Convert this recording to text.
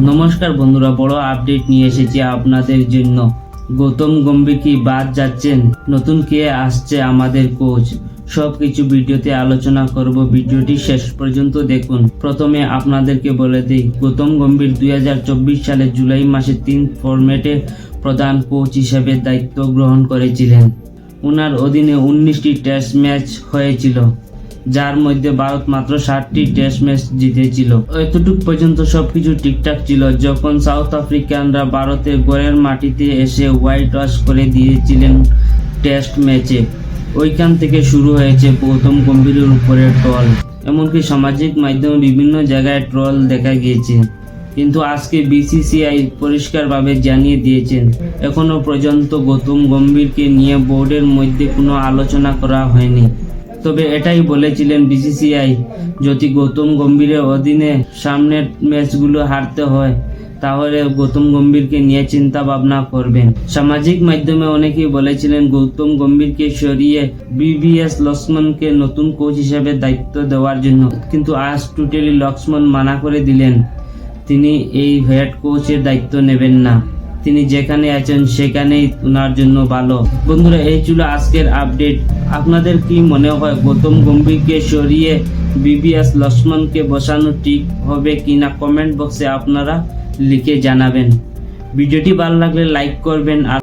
নমস্কার বন্ধুরা, বড় আপডেট নিয়ে এসেছি আপনাদের জন্য। গৌতম গম্ভীর কি বাদ যাচ্ছেন? নতুন কে আসছে আমাদের কোচ সবকিছু ভিডিওতে আলোচনা করব। ভিডিওটি শেষ পর্যন্ত দেখুন। প্রথমে আপনাদেরকে বলে দিই, গৌতম গম্ভীর দুই হাজার চব্বিশ সালে জুলাই মাসে তিন ফরম্যাটে প্রধান কোচ হিসেবে দায়িত্ব গ্রহণ করেছিলেন। ওনার অধীনে উনিশটি টেস্ট ম্যাচ হয়েছিল। যার মধ্যে ভারত মাত্র ষাটটি টেস্ট ম্যাচ জিতেছিল। এতটুক পর্যন্ত সবকিছু ঠিকঠাক ছিল, যখন সাউথ আফ্রিকানরা ভারতের গড়ের মাটিতে এসে হোয়াইট ওয়াশ করে দিয়েছিলেন টেস্ট ম্যাচে ওইখান থেকে শুরু হয়েছে গৌতম গম্ভীরের উপরে ট্রল। এমনকি সামাজিক মাধ্যমে বিভিন্ন জায়গায় ট্রল দেখা গিয়েছে। কিন্তু আজকে বিসিসিআই পরিষ্কারভাবে জানিয়ে দিয়েছেন এখনও পর্যন্ত গৌতম গম্ভীরকে নিয়ে বোর্ডের মধ্যে কোনো আলোচনা করা হয়নি। তবে এটাই বলেছিলেন বিসিসিআই। যদি গৌতম গম্ভীরের অধীনে সামনের ম্যাচগুলো হারতে হয়, তাহলে গৌতম গম্ভীরকে নিয়ে চিন্তা ভাবনা করবেন। সামাজিক মাধ্যমে অনেকেই বলেছিলেন গৌতম গম্ভীরকে সরিয়ে বিবিএস লক্ষ্মণকে নতুন কোচ হিসেবে দায়িত্ব দেওয়ার জন্য। কিন্তু আজ টোটালি লক্ষ্মণ মানা করে দিলেন, তিনি এই হেড কোচের দায়িত্ব নেবেন না। তিনি যেখানে আছেন সেখানেই ওনার জন্য ভালো। বন্ধুরা, এই ছিল আজকের আপডেট। আপনাদের কি মনে হয়, গৌতম গম্ভীরকে সরিয়ে বিবিএস লক্ষ্মণকে বসানো ঠিক হবে কিনা কমেন্ট বক্সে আপনারা লিখে জানাবেন। ভিডিওটি ভালো লাগলে লাইক করবেন আর